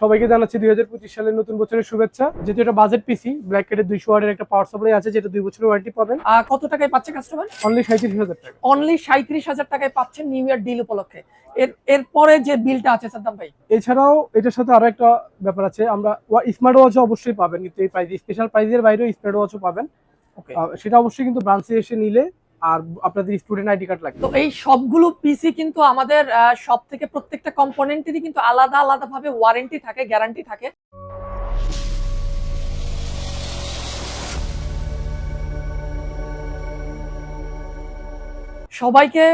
সবাইকে জানাচ্ছি দুই হাজার পঁচিশ সালের নতুন বছরের শুভেচ্ছা। যেহেতু এটা বাজেট পিসি ব্ল্যাক কেটের দুইশো ওয়ার্ডের একটা পাওয়ার সাপ্লাই আছে যেটা দুই বছরের ওয়ারেন্টি পাবেন। আর কত টাকায় পাচ্ছে কাস্টমার অনলি সাঁত্রিশ হাজার টাকা। অনলি সাঁত্রিশ হাজার টাকায় পাচ্ছেন নিউ ইয়ার ডিল উপলক্ষে। এর এরপরে যে বিলটা আছে সাদ্দাম ভাই? এছাড়াও এটার সাথে আরও একটা ব্যাপার আছে আমরা স্মার্ট ওয়াচও অবশ্যই পাবেন কিন্তু এই প্রাইস স্পেশাল প্রাইজের বাইরেও স্মার্ট ওয়াচও পাবেন। ওকে সেটা অবশ্যই কিন্তু ব্রাঞ্চে এসে নিলে আর আপনাদের স্টুডেন্ট আইডি কার্ড লাগবে। তো এই সবগুলো পিসি কিন্তু আমাদের সব থেকে প্রত্যেকটা কম্পোনেন্টেরই কিন্তু আলাদা আলাদা ভাবে ওয়ারেন্টি থাকে গ্যারান্টি থাকে। সবাইকে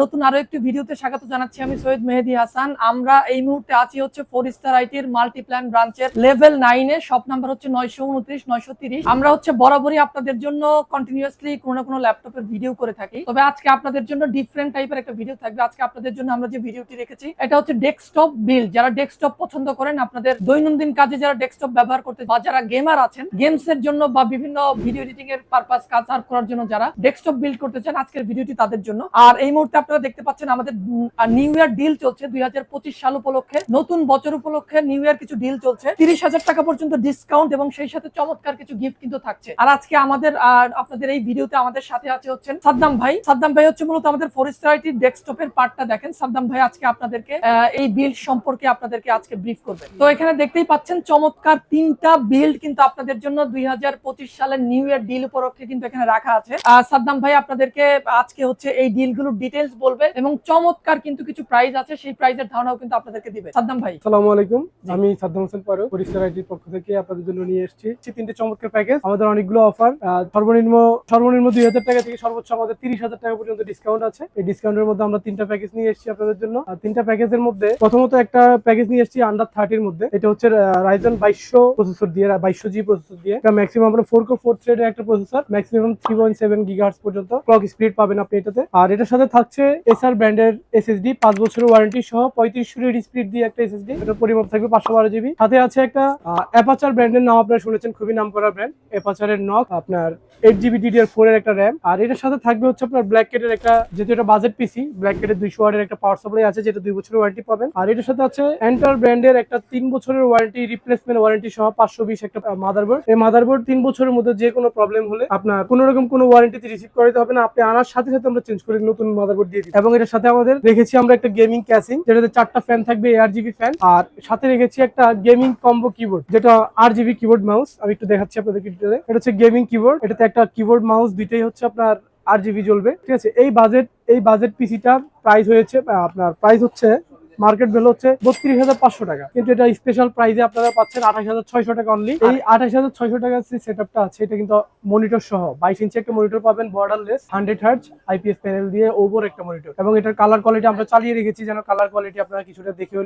নতুন আরও একটি ভিডিওতে স্বাগত জানাচ্ছি আমি সৈয়দ মেহেদি হাসান। আমরা এই মুহূর্তে আছি হচ্ছে ফোর স্টার আইটির মাল্টিপ্ল্যান ব্রাঞ্চের লেভেল নাইনে শপ নাম্বার হচ্ছে নয়শো উনত্রিশ, নয়শো তিরিশ। আমরা হচ্ছে বরাবরই আপনাদের জন্য কন্টিনিউয়াসলি কোনো না কোনো ল্যাপটপের ভিডিও করে থাকি। তবে আজকে আপনাদের জন্য ডিফারেন্ট টাইপের একটা ভিডিও থাকবে। আজকে আপনাদের জন্য আমরা যে ভিডিওটি রেখেছি, এটা হচ্ছে ডেস্কটপ বিল যারা ডেস্কটপ পছন্দ করেন, আপনাদের দৈনন্দিন কাজে যারা ডেস্কটপ ব্যবহার করতে বা যারা গেমার আছেন গেমস এর জন্য বা বিভিন্ন ভিডিও এডিটিং এর পারপাস কাজ করার জন্য যারা ডেস্কটপ বিল্ড করতে চান, আজকের ভিডিওটি তাদের জন্য। আর এই মুহূর্তে আপনারা দেখতে পাচ্ছেন আমাদের নিউ ইয়ার ডিল চলছে দুই সাল উপলক্ষে। নতুন বছর উপলক্ষে নিউ ইয়ার কিছু ডিল চলছে। তিরিশ হাজার টাকা পর্যন্ত ডিসকাউন্ট এবং সেই সাথে চমৎকার কিছু গিফট কিন্তু থাকছে। আর আজকে আমাদের আপনাদের এই ভিডিওতে আমাদের সাথে আছে হচ্ছেন সাদ্দাম ভাই। সাদ্দাম ভাই হচ্ছে মূলত আমাদের ফরেস্টারিটির ডেস্কটপের পার্টটা দেখেন। সাদ্দাম ভাই আজকে আপনাদেরকে এই বিল্ড সম্পর্কে আপনাদেরকে আজকে ব্রিফ করবে। তো এখানে দেখতেই পাচ্ছেন চমৎকার তিনটা বিল্ড কিন্তু আপনাদের জন্য দুই হাজার পঁচিশ সালের নিউ ইয়ার ডিল উপলক্ষে কিন্তু এখানে রাখা আছে। সাদ্দাম ভাই আপনাদেরকে আজকে হচ্ছে এই ডিলগুলোর ডিটেলস বলবে এবং চমৎকার কিন্তু কিছু প্রাইস আছে সেই প্রাইজের ধারণাও কিন্তু আপনাদেরকে দিবে। সাদ্দাম ভাই। আসসালামু আলাইকুম। আমি সাদ্দাম হোসেন পারো পরিষ্কার আইটির পক্ষ থেকে আপনাদের জন্য নিয়ে এসেছি। তিনটে চমৎকার প্যাকেজ আমাদের অনেকগুলো অফার সর্বনিম্ন সর্বনিম্ন দুই হাজার টাকা থেকে সর্বোচ্চ আমাদের তিরিশ হাজার টাকা পর্যন্ত ডিসকাউন্ট আছে। এই ডিসকাউন্টের মধ্যে আমরা তিনটা প্যাকেজ নিয়ে এসেছি আপনাদের জন্য। আর তিনটা প্যাকেজের মধ্যে প্রথমত একটা প্যাকেজ নিয়ে এসেছি আন্ডার থার্টির মধ্যে। এটা হচ্ছে রাইজন বাইশশো প্রসেসর দিয়ে বাইশশো জি প্রসেসর দিয়ে। এটা ম্যাক্সিমাম আপনার ফোর কো ফোর থ্রেডের একটা processor maximum three point seven গিগার্স পর্যন্ত ক্লক স্পিড পাবেন আপনি এটাতে। আর এটার সাথে থাকছে এসআর ব্র্যান্ডের এসএসডি পাঁচ বছরের ওয়ারেন্টি সহ পঁয়ত্রিশশো রিড স্পিড দিয়ে একটা এসএসডি এটা পরিমাপ থাকবে পাঁচশো বারো জিবি সাথে আছে একটা অ্যাপাচার ব্র্যান্ডের নাম আপনারা শুনেছেন, খুবই নাম করা ব্র্যান্ড অ্যাপাচারের নক আপনার এইট জিবি ডিডিআর ফোর এর একটা র্যাম আর এটার সাথে থাকবে হচ্ছে আপনার ব্ল্যাক কেটের একটা, যেহেতু এটা বাজেট পিসি ব্ল্যাক কেটের দুইশো ওয়ার্ডের একটা পাওয়ার সাপ্লাই আছে, যেটা দুই বছরের ওয়ারেন্টি পাবেন। আর এটার সাথে আছে এন্টার ব্র্যান্ডের একটা তিন বছরের ওয়ারেন্টি রিপ্লেসমেন্ট ওয়ারেন্টি সহ পাঁচশো বিশ একটা মাদারবোর্ড এই মাদারবোর্ড তিন বছরের মধ্যে যে কোনো প্রবলেম হলে আপনার কোনো রকম কোনো ওয়ারেন্টিতে রিসিভ করাতে হবে না। আপনি আনার সাথে সাথে আমরা চেঞ্জ করে নতুন মাদারবোর্ড দিয়ে দিই এবং এটার সাথে আমাদের রেখেছি আমরা একটা গেমিং ক্যাসিং যেটাতে চারটা ফ্যান থাকবে এআর জিবি ফ্যান আর সাথে রেখেছি একটা গেমিং কম্বো কিবোর্ড যেটা আর জিবি কিবোর্ড মাউস আমি একটু দেখাচ্ছি আপনাদের এটা হচ্ছে গেমিং কিবোর্ড এটাতে একটা কিবোর্ড মাউস দুইটাই হচ্ছে আপনার আর জিবি জ্বলবে, ঠিক আছে? এই বাজেট এই বাজেট পিসিটার প্রাইস হয়েছে আপনার প্রাইস হচ্ছে মার্কেট ভ্যালু হচ্ছে বত্রিশ হাজার পাঁচশো টাকা। কিন্তু এটা স্পেশাল প্রাইসে আপনারা পাচ্ছেন আঠাশ হাজার ছয়শো টাকা অনলি এই আঠাশ হাজার ছয়শো টাকার যে সেট আপটা আছে এটা কিন্তু মনিটর সহ বাইশ ইঞ্চি একটা মনিটর পাবেন borderless hundred hertz IPS panel দিয়ে ওভার একটা মনিটর এবং এটার কালার কোয়ালিটি আমরা চালিয়ে রেখেছি যেন কালার কোয়ালিটি আপনারা কিছুটা দেখে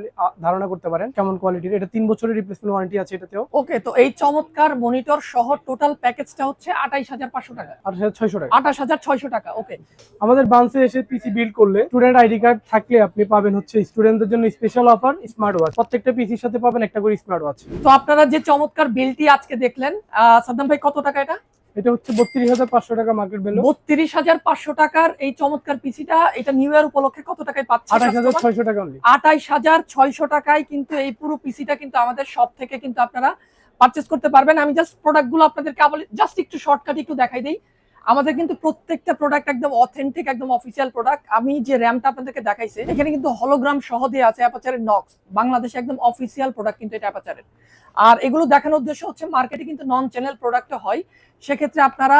ধারণা করতে পারেন কেমন কোয়ালিটির এটা তিন বছরের রিপ্লেসমেন্ট ওয়ারেন্টি আছে এটাতেও। ওকে তো এই চমৎকার মনিটর সহ টোটাল প্যাকেজটা হচ্ছে আঠাইশ হাজার পাঁচশো টাকা। আঠাশ হাজার ছয়শো টাকা। আঠাশ হাজার ছয়শো টাকা ওকে আমাদের বান্সে এসে পিসি বিল্ড করলে স্টুডেন্ট আইডি কার্ড থাকলে আপনি পাবেন হচ্ছে স্টুডেন্টদের জন্য স্পেশাল অফার স্মার্ট ওয়াচ প্রত্যেকটা পিসির সাথে পাবেন একটা করে স্মার্ট ওয়াচ তো আপনারা যে চমৎকার বিলটি আজকে দেখলেন সাদ্দাম ভাই কত টাকা এটা? এটা হচ্ছে বত্রিশ হাজার পাঁচশো টাকা মার্কেট ভ্যালু বত্রিশ হাজার পাঁচশো টাকার এই চমৎকার পিসিটা এটা নিউ ইয়ার উপলক্ষে কত টাকায় পাচ্ছে আঠাশ হাজার ছয়শো টাকা আঠাইশ হাজার ছয়শো টাকায় কিন্তু এই পুরো পিসিটা কিন্তু আমাদের সব থেকে কিন্তু আপনারা পারচেস করতে পারবেন। আমি জাস্ট প্রোডাক্টগুলো আপনাদেরকে জাস্ট একটু শর্টকাট একটু দেখাই দিই। আমাদের কিন্তু প্রত্যেকটা প্রোডাক্ট একদম অথেন্টিক একদম অফিসিয়াল প্রোডাক্ট আমি যে র্যামটা আপনাদেরকে দেখাইছি, এখানে কিন্তু হলোগ্রাম সহ দিয়ে আছে অ্যাপাচারের নক্স বাংলাদেশে একদম অফিসিয়াল প্রোডাক্ট কিন্তু এটা অ্যাপাচারের আর এগুলো দেখানোর উদ্দেশ্য হচ্ছে মার্কেটে কিন্তু নন চ্যানেল প্রোডাক্ট হয়। সেক্ষেত্রে আপনারা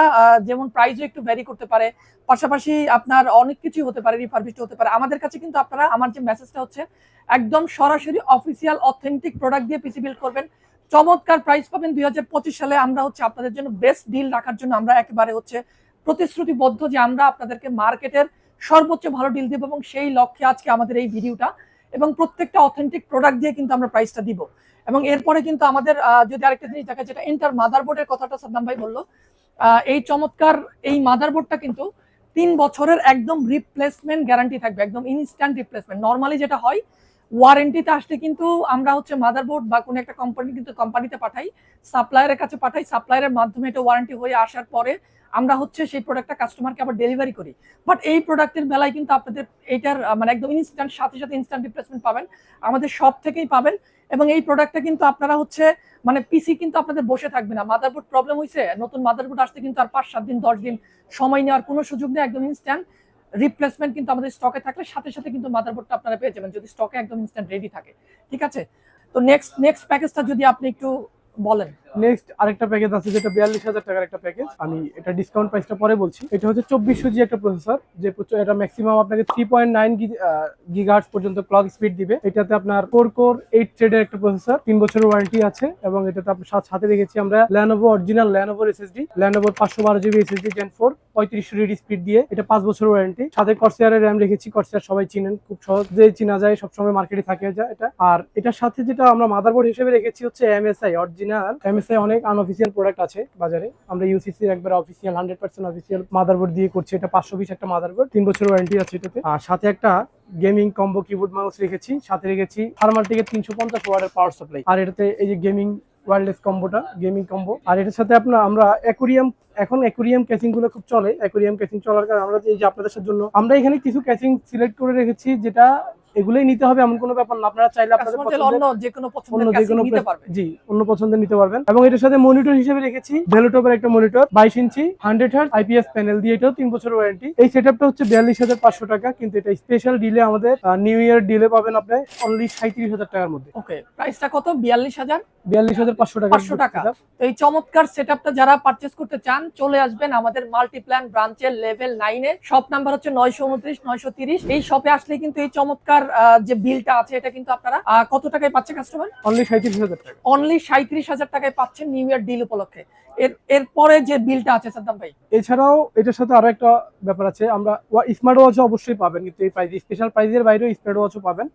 যেমন প্রাইসও একটু ভ্যারি করতে পারে। পাশাপাশি আপনার অনেক কিছুই হতে পারে রিফারবিশড হতে পারে। আমাদের কাছে কিন্তু আপনারা, আমার যে মেসেজটা হচ্ছে, একদম সরাসরি অফিসিয়াল অথেন্টিক প্রোডাক্ট দিয়ে পিসি বিল্ড করবেন। চমৎকার প্রাইস পাবেন দুই হাজার পঁচিশ সালে। আমরা হচ্ছে আপনাদের জন্য বেস্ট ডিল রাখার জন্য আমরা একেবারে হচ্ছে প্রতিশ্রুতিবদ্ধ যে আমরা আপনাদেরকে মার্কেটের সর্বোচ্চ ভালো ডিল দেবো এবং সেই লক্ষ্যে আজকে আমাদের এই ভিডিওটা এবং প্রত্যেকটা অথেন্টিক প্রোডাক্ট দিয়ে কিন্তু আমরা প্রাইসটা দিব। এবং এরপরে কিন্তু আমাদের যদি আরেকটা জিনিস দেখা যেটা এন্টার মাদারবোর্ডের কথাটা সাদ্দাম ভাই বলল এই চমৎকার এই মাদারবোর্ডটা কিন্তু তিন বছরের একদম রিপ্লেসমেন্ট গ্যারান্টি থাকবে, একদম ইনস্ট্যান্ট রিপ্লেসমেন্ট নর্মালি যেটা হয় ওয়ারেন্টিতে আসলে কিন্তু আমরা হচ্ছে মাদারবোর্ড বা কোনো একটা কোম্পানি কিন্তু কোম্পানিতে পাঠাই সাপ্লায়ারের কাছে পাঠাই সাপ্লায়ারের মাধ্যমে এটা ওয়ারেন্টি হয়ে আসার পরে আমরা হচ্ছে সেই প্রোডাক্টটা কাস্টমারকে আবার ডেলিভারি করি। বাট এই প্রোডাক্টের বেলায় কিন্তু আপনাদের এইটার মানে একদম ইনস্ট্যান্ট সাথে সাথে ইনস্ট্যান্ট রিপ্লেসমেন্ট পাবেন। আমাদের সব থেকেই পাবেন এবং এই প্রোডাক্টটা কিন্তু আপনারা হচ্ছে মানে পিসি কিন্তু আপনাদের বসে থাকবে না। মাদারবোর্ড প্রবলেম হয়েছে নতুন মাদারবোর্ড আসতে কিন্তু আর পাঁচ, সাত দিন, দশ দিন সময় নেওয়ার কোনো সুযোগ নেই, একদম ইনস্ট্যান্ট রিপ্লেসমেন্ট কিন্তু আমাদের স্টকে থাকলে সাথে সাথে কিন্তু মাদারবোর্ডটা আপনারা পেয়ে যাবেন যদি স্টকে একদম ইনস্ট্যান্ট রেডি থাকে। ঠিক আছে? তো নেক্সট নেক্সট প্যাকেজটা যদি আপনি একটু বলেন। নেক্সট আরেকটা প্যাকেজ আছে যেটা বিয়াল্লিশ হাজার টাকার একটা প্যাকেজ আমি এটা ডিসকাউন্ট প্রাইসটা পরে বলছি। এটা হচ্ছে চব্বিশশো জি একটা প্রসেসর যে এটা ম্যাক্সিমাম আপনাকে থ্রি পয়েন্ট নাইন গিগার্স পর্যন্ত ক্লক স্পিড দিবে। এটাতে আপনার ফোর কোর এইট থ্রেডের একটা প্রসেসর তিন বছরের ওয়ারেন্টি আছে এবং এটাতে আপনার সাথে- রেখেছি আমরা ল্যানোভো অরিজিনাল ল্যানোভোর এসএসডি ল্যানোভোর পাঁচশো বারো জিবি এসএসডি জেন ফোর পঁয়ত্রিশশো রিডি স্পিড দিয়ে। এটা পাঁচ বছরের ওয়ারেন্টি সাথে কর্সিয়ারের র্যাম রেখেছি। কর্সিয়ার সবাই চিনেন, খুব সহজেই চিনা যায়, সবসময় মার্কেটে থাকে যায় এটা। আর এটার সাথে যেটা আমরা মাদারবোর্ড হিসেবে রেখেছি হচ্ছে এমএসআই অরিজিনাল এমএসআই অনেক আনঅফিসিয়াল প্রোডাক্ট আছে বাজারে। আমরা ইউসিসির একবার official hundred percent official motherboard দিয়ে করছি। এটা পাঁচশো বিশ একটা মাদারবোর্ড তিন বছর ওয়ারেন্টি আছে এটাতে। আর সাথে একটা গেমিং কম্বো কিবোর্ড মাউস রেখেছি, সাথে রেখেছি থার্মালটিকের তিনশো পঞ্চাশ ওয়ার্ডের পাওয়ার সাপ্লাই আর এটাতে এই যে গেমিং ওয়্যারলেস কম্বোটা গেমিং কম্বো আর এটার সাথে আপনার আমরা অ্যাকুরিয়াম এখন অ্যাকুরিয়াম ক্যাচিংগুলো খুব চলে। অ্যাকুরিয়াম ক্যাচিং চলার কারণে আমরা এই যে আপনাদের জন্য আমরা এখানে কিছু ক্যাচিং সিলেক্ট করে রেখেছি যেটা এগুলোই নিতে হবে এমন কোনো ব্যাপার না। আপনারা চাইলে আপনাদের অন্য যে কোনো পছন্দের যে কোনো নিতে পারবে। জি অন্য পছন্দের নিতে পারবেন। এবং এটার সাথে মনিটর হিসেবে রেখেছি ভেলোটপের একটা মনিটর বাইশ inch hundred hertz IPS panel দিয়ে এটাও তিন বছর ওয়ারেন্টি এই সেটআপটা হচ্ছে বিয়াল্লিশ হাজার পাঁচশো টাকা কিন্তু এটা স্পেশাল ডিলে আমাদের নিউ ইয়ার ডিলে পাবেন আপনি অনলি সাঁত্রিশ হাজার টাকার মধ্যে। ওকে প্রাইসটা কত? বিয়াল্লিশ হাজার? বিয়াল্লিশ হাজার পাঁচশো টাকা 500 টাকা। তো এই চমৎকার সেটআপটা যারা পারচেস করতে চান চলে আসবেন আমাদের মাল্টিপ্ল্যান ব্রাঞ্চের লেভেল নাইনে শপ নাম্বার হচ্ছে নয়শো উনত্রিশ নয়শো তিরিশ। এই শপে আসলে কিন্তু এই চমৎকার যে বিলটা আছে এটা কিন্তু আপনারা কত টাকায় পাচ্ছে কাস্টমার অনলি সাঁত্রিশ হাজার টাকা। অনলি সাঁত্রিশ হাজার টাকায় পাচ্ছেন নিউ ইয়ার ডিল উপলক্ষে। এর এরপরে যে বিলটা আছে সাদ্দাম ভাই। এছাড়াও এটার সাথে আরও একটা ব্যাপার আছে আমরা স্মার্ট ওয়াচ অবশ্যই পাবেন কিন্তু এই প্রাইস স্পেশাল প্রাইজের বাইরেও স্মার্ট ওয়াচও পাবেন।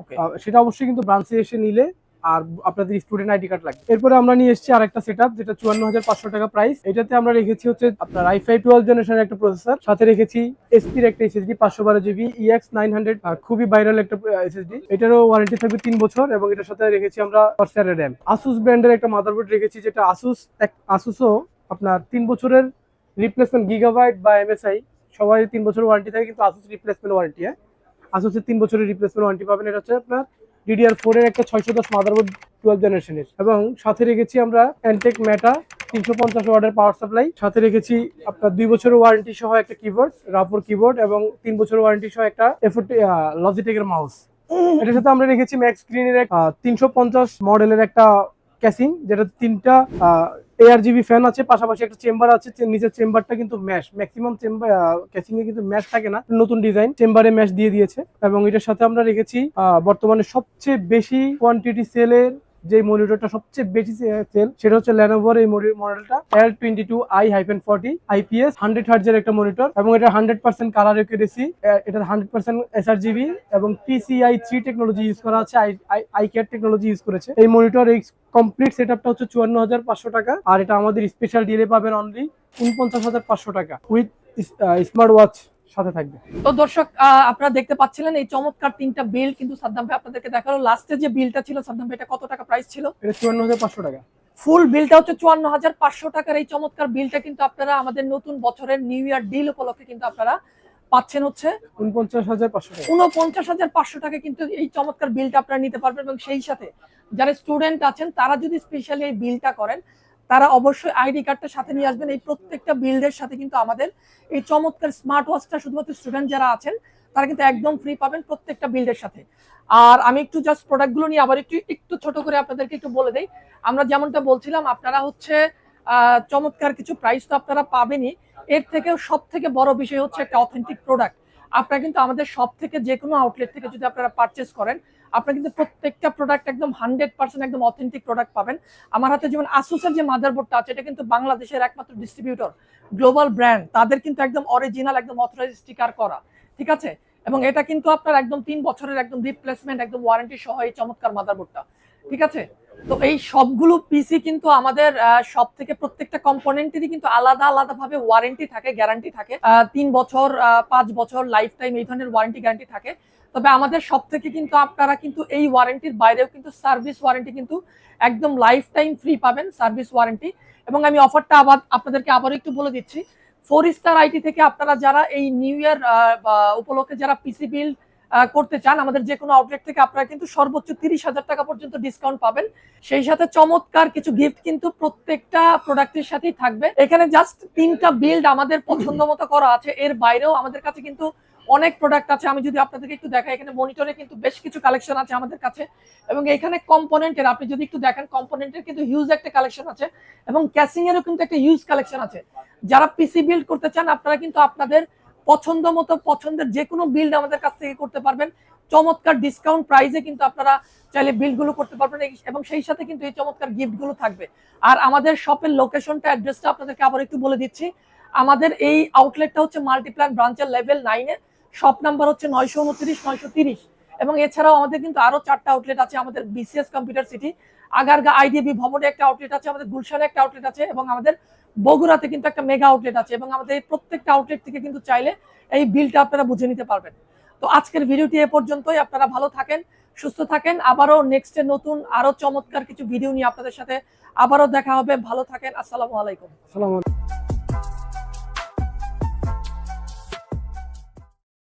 ওকে সেটা অবশ্যই কিন্তু ব্রাঞ্চে এসে নিলে আর আপনাদের স্টুডেন্ট আইডি কার্ড লাগবে। এরপরে আমরা নিয়ে এসেছি আরেকটা সেট আপ যেটা চুয়ান্ন হাজার পাঁচশো টাকা প্রাইস এটাতে আমরা রেখেছি হচ্ছে আপনার আই টুয়েলভ জেনারেশনের একটা প্রসেসর সাথে রেখেছি এসপির একটা এসএসডি পাঁচশো বারো জিবি ইএক্স নাইন হান্ড্রেড খুবই ভাইরাল একটা এসএসডি এটারও ওয়ারেন্টি থাকবে তিন বছর এবং এটার সাথে রেখেছি আমরা কর্সারের র্যাম আসুস ব্র্যান্ডের একটা মাদারবোর্ড রেখেছি, যেটা আসুস এক আসুসও আপনার তিন বছরের রিপ্লেসমেন্ট গিগাবাইট বা এমএসআই সবাই তিন বছরের ওয়ারেন্টি থাকে, কিন্তু আসুস রিপ্লেসমেন্ট ওয়ারেন্টি হ্যাঁ? আসুসের তিন বছরের রিপ্লেসমেন্ট ওয়ারেন্টি পাবেন। এটা হচ্ছে আপনার ডিডিআর ফোর এর একটা ছয়শো দশ মাদারবোর্ড টুয়েলভ জেনারেশনের এবং সাথে রেখেছি আমরা অ্যান্টেক ম্যাটা তিনশো পঞ্চাশ ওয়ার্ডের পাওয়ার সাপ্লাই সাথে রেখেছি আপনার দুই বছরের ওয়ারেন্টি সহ একটা কিবোর্ড রাপোর কিবোর্ড এবং তিন বছরের ওয়ারেন্টি সহ একটা লজিটেক লজিটেকের মাউস এটার সাথে আমরা রেখেছি ম্যাক্স স্ক্রিনের তিনশো পঞ্চাশ মডেলের একটা ক্যাসিং যেটা তিনটা এআর জিবি ফ্যান আছে, পাশাপাশি একটা চেম্বার আছে নিচের চেম্বারটা কিন্তু ম্যাশ ম্যাক্সিমাম চেম্বার ক্যাসিং এ কিন্তু ম্যাশ থাকে না। নতুন ডিজাইন চেম্বারে ম্যাশ দিয়ে দিয়েছে। এবং এটার সাথে আমরা রেখেছি বর্তমানে সবচেয়ে বেশি কোয়ান্টিটি সেলের যে মনিটরটা সবচেয়ে বেশি সেল, সেটা হচ্ছে ল্যানোভোর এই মডেলটা L twenty two I hyphen forty IPS hundred হার্জের একটা মনিটর, এবং এটা হান্ড্রেড পার্সেন্ট কালার একুরেসি এটা হান্ড্রেড পার্সেন্ট এসআর জিবি এবং পিসিআই থ্রি টেকনোলজি ইউজ করা আছে আই কেয়ার টেকনোলজি ইউজ করেছে। এই মনিটর এই কমপ্লিট সেট আপটা হচ্ছে চুয়ান্ন হাজার পাঁচশো টাকা, আর এটা আমাদের স্পেশাল ডিলে পাবেন অনলি উনপঞ্চাশ হাজার পাঁচশো টাকা উইথ স্মার্ট ওয়াচ সাথে থাকবে। তো দর্শক আপনারা দেখতে পাচ্ছিলেন এই চমৎকার তিনটা বিল কিন্তু সাদ্দাম ভাই আপনাদেরকে দেখাল লাস্টে যে বিলটা ছিল সাদ্দাম ভাই এটা কত টাকা প্রাইস ছিল? এটা চুয়ান্ন হাজার পাঁচশো টাকা। ফুল বিলটা হচ্ছে চুয়ান্ন হাজার পাঁচশো টাকার এই চমৎকার বিলটা কিন্তু আপনারা আমাদের নতুন বছরের নিউ ইয়ার ডিল উপলক্ষে কিন্তু আপনারা পাচ্ছেন হচ্ছে উনপঞ্চাশ হাজার পাঁচশো টাকা। উনপঞ্চাশ হাজার পাঁচশো টাকা কিন্তু এই চমৎকার বিলটা আপনারা নিতে পারবেন এবং সেই সাথে যারা স্টুডেন্ট আছেন তারা যদি স্পেশালি এই বিলটা করেন তারা অবশ্যই আইডি কার্ডটা সাথে নিয়ে আসবেন। এই প্রত্যেকটা বিল্ডের সাথে কিন্তু আমাদের এই চমৎকার স্মার্ট ওয়াচটা শুধুমাত্র স্টুডেন্ট যারা আছেন, তারা কিন্তু একদম ফ্রি পাবেন প্রত্যেকটা বিল্ডের সাথে। আর আমি একটু জাস্ট প্রোডাক্টগুলো নিয়ে আবার একটু একটু ছোট করে আপনাদেরকে একটু বলে দেই। আমরা যেমনটা বলছিলাম, আপনারা হচ্ছে চমৎকার কিছু প্রাইস তো আপনারা পাবেনই। এর থেকেও সব থেকে বড় বিষয় হচ্ছে একটা অথেন্টিক প্রোডাক্ট আপনারা কিন্তু আমাদের সব থেকে যে কোনো আউটলেট থেকে যদি আপনারা পারচেস করেন আপনারা কিন্তু প্রত্যেকটা প্রোডাক্ট একদম হান্ড্রেড পার্সেন্ট একদম অথেন্টিক প্রোডাক্ট পাবেন। আমার হাতে যেমন আসুসের যে মাদারবোর্ডটা আছে, এটা কিন্তু বাংলাদেশের একমাত্র ডিস্ট্রিবিউটর গ্লোবাল ব্র্যান্ড তাদের কিন্তু একদম অরিজিনাল একদম অথরাইজ স্টিকার করা। ঠিক আছে? এবং এটা কিন্তু আপনার একদম তিন বছরের একদম রিপ্লেসমেন্ট একদম ওয়ারেন্টি সহ এই চমৎকার মাদারবোর্ডটা ঠিক আছে? তো এই সবগুলো পিসি কিন্তু আমাদের সব থেকে প্রত্যেকটা কম্পোনেন্টেরই কিন্তু আলাদা আলাদা ভাবে ওয়ারেন্টি থাকে গ্যারান্টি থাকে। তিন বছর পাঁচ বছর লাইফ টাইম এই ধরনের ওয়ারেন্টি গ্যারান্টি থাকে। তবে আমাদের সব থেকে কিন্তু আপনারা কিন্তু এই ওয়ারেন্টির বাইরেও কিন্তু সার্ভিস ওয়ারেন্টি কিন্তু একদম লাইফ টাইম ফ্রি পাবেন সার্ভিস ওয়ারেন্টি এবং আমি অফারটা আবার আপনাদেরকে আবারও একটু বলে দিচ্ছি। ফোর স্টার আইটি থেকে আপনারা যারা এই নিউ ইয়ার উপলক্ষে যারা পিসি বিল্ড করতে চান, আমাদের যে কোনো আউটলেট থেকে আপনারা কিন্তু সর্বোচ্চ তিরিশ হাজার টাকা পর্যন্ত ডিসকাউন্ট পাবেন। সেই সাথে চমৎকার কিছু গিফট কিন্তু প্রত্যেকটা প্রোডাক্টের সাথেই থাকবে। এখানে জাস্ট তিনটা বিল্ড আমাদের পছন্দ মতো করা আছে। এর বাইরেও আমাদের কাছে কিন্তু অনেক প্রোডাক্ট আছে, আমি যদি আপনাদেরকে একটু দেখাই, এখানে মনিটরে কিন্তু বেশ কিছু কালেকশন আছে আমাদের কাছে। এবং এখানে কম্পোনেন্টের আপনি যদি একটু দেখেন কম্পোনেন্টের কিন্তু হিউজ একটা কালেকশন আছে, এবং ক্যাসিং এরও কিন্তু একটা হিউজ কালেকশন আছে। যারা পিসি বিল্ড করতে চান, আপনারা কিন্তু আপনাদের পছন্দ মতো, পছন্দের যে কোনো বিল্ড আমাদের কাছ থেকে করতে পারবেন। চমৎকার ডিসকাউন্ট প্রাইসে কিন্তু আপনারা চাইলে বিল্ডগুলো করতে পারবেন এবং সেই সাথে কিন্তু এই চমৎকার গিফটগুলো থাকবে। আর আমাদের শপের লোকেশনটা অ্যাড্রেসটা আপনাদেরকে আবার একটু বলে দিচ্ছি। আমাদের এই আউটলেটটা হচ্ছে মাল্টিপ্ল্যান ব্রাঞ্চের লেভেল নাইনে শপ নাম্বার হচ্ছে নয়শো উনত্রিশ, নয়শো তিরিশ। এবং এছাড়াও আমাদের কিন্তু আরও চারটা আউটলেট আছে আমাদের BCS computer city Agargaon IDB ভবনে একটা আউটলেট আছে, আমাদের গুলশানে একটা আউটলেট আছে এবং আমাদের বগুড়াতে কিন্তু একটা মেগা আউটলেট আছে এবং আমাদের এই প্রত্যেকটা আউটলেট থেকে কিন্তু চাইলে এই বিলটা আপনারা বুঝে নিতে পারবেন। তো আজকের ভিডিওটি এ পর্যন্তই, আপনারা ভালো থাকেন, সুস্থ থাকেন, আবারও নেক্সটে নতুন আরও চমৎকার কিছু ভিডিও নিয়ে আপনাদের সাথে আবারও দেখা হবে। ভালো থাকেন, আসসালামু আলাইকুম। আসসালামু আলাইকুম।